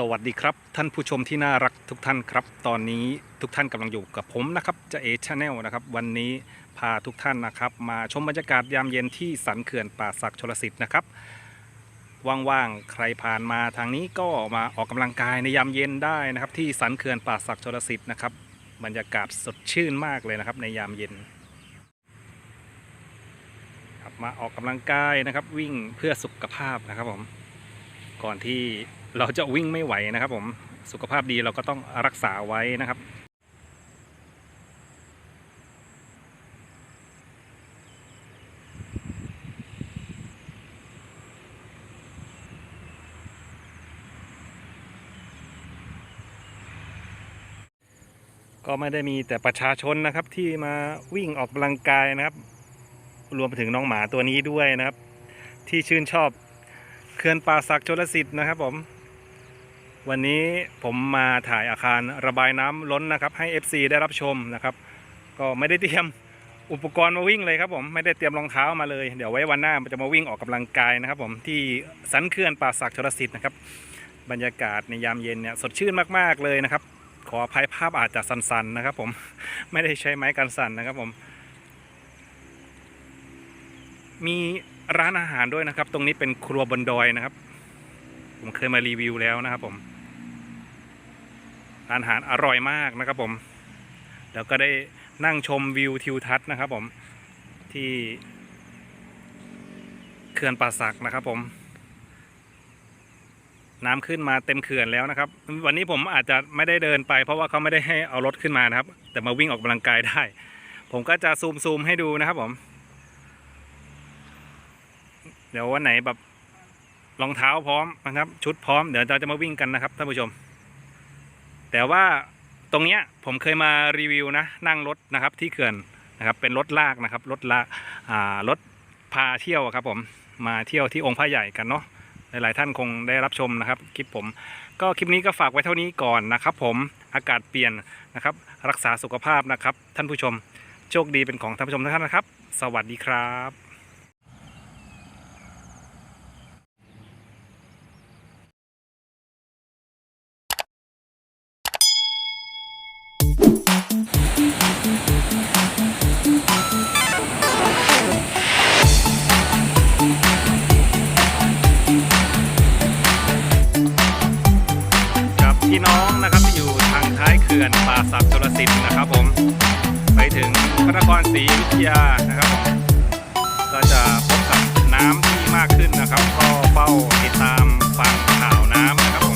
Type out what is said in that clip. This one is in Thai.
สวัสดีครับ ท่านผู้ชมที่น่ารักทุกท่านครับ ตอนนี้ทุกท่านกำลังอยู่กับผมนะครับจะเอชาแนลนะครับ วันนี้พาทุกท่านนะครับ มาชมบรรยากาศยามเย็นที่สันเขื่อนป่าศักชลสิทธิ์นะครับว่างๆใครผ่านมาทางนี้ก็มาออกกำลังกายในยามเย็นได้นะครับ ที่สันเขื่อนป่าศักชลสิทธิ์นะครับบรรยากาศสดชื่นมากเลยนะครับในยามเย็นมาออกกำลังกายนะครับ วิ่งเพื่อสุขภาพนะครับผมก่อนที่ เราจะวิ่งไม่ไหวนะครับผมสุขภาพดีเราก็ต้องรักษาไว้นะครับก็ไม่ได้มีแต่ประชาชนนะครับที่มาวิ่งออกกำลังกายนะครับ รวมไปถึงน้องหมาตัวนี้ด้วยนะครับ ที่ชื่นชอบเขื่อนป่าศักดิ์ชลสิทธิ์นะครับผม วันนี้ผมมาถ่ายอาคารระบายน้ำล้นนะครับ ให้ FC ได้รับชมนะครับ ก็ไม่ได้เตรียมอุปกรณ์มาวิ่งเลยครับผมไม่ได้เตรียมรองเท้ามาเลย เดี๋ยวไว้วันหน้าจะมาวิ่งออกกำลังกายนะครับ ผมที่สันเขื่อนป่าศักดิ์ชลสิทธิ์นะครับบรรยากาศในยามเย็นเนี่ยสดชื่นมากๆเลยนะครับ ขออภัยภาพอาจจะสั่นๆนะครับ ผมไม่ได้ใช้ไม้กันสั่นนะครับ ผม มีร้านอาหารด้วยนะครับ ตรงนี้เป็นครัวบนดอยนะครับ ผมเคยมารีวิวแล้วนะครับผม ร้านอาหารอร่อยมากนะครับผมแล้วก็ได้นั่งชมวิวทิวทัศน์นะครับผมที่เขื่อนป่าสักนะครับผม น้ำขึ้นมาเต็มเขื่อนแล้วนะครับ วันนี้ผมอาจจะไม่ได้เดินไป เพราะว่าเขาไม่ได้ให้เอารถขึ้นมานะครับ แต่มาวิ่งออกกำลังกายได้ ผมก็จะซูมซูมให้ดูนะครับผม เดี๋ยววันไหนแบบรองเท้าพร้อมนะครับ ชุดพร้อมเดี๋ยวเราจะมาวิ่งกันนะครับท่านผู้ชม แต่ว่าตรงเนี้ยผมเคยมารีวิวนะนั่งรถนะครับที่เขื่อนนะครับเป็นรถลากนะครับรถลากอ่ารถพาเที่ยวครับผมมาเที่ยวที่องค์พระใหญ่กันเนาะหลายๆท่านคงได้รับชมนะครับคลิปผม ก็คลิปนี้ก็ฝากไว้เท่านี้ก่อนนะครับ ผมอากาศเปลี่ยนนะครับ รักษาสุขภาพนะครับ ท่านผู้ชมโชคดีเป็นของท่านผู้ชมทุกท่านนะครับ สวัสดีครับ พี่น้องนะครับที่อยู่ทางท้ายเขื่อนป่าสักชลสิทธิ์นะครับผมไปถึงพระนครศรีอยุธยานะครับก็จะพบกับน้ำที่มากขึ้นนะครับ ก็เฝ้าติดตามฟังข่าวน้ำนะครับผม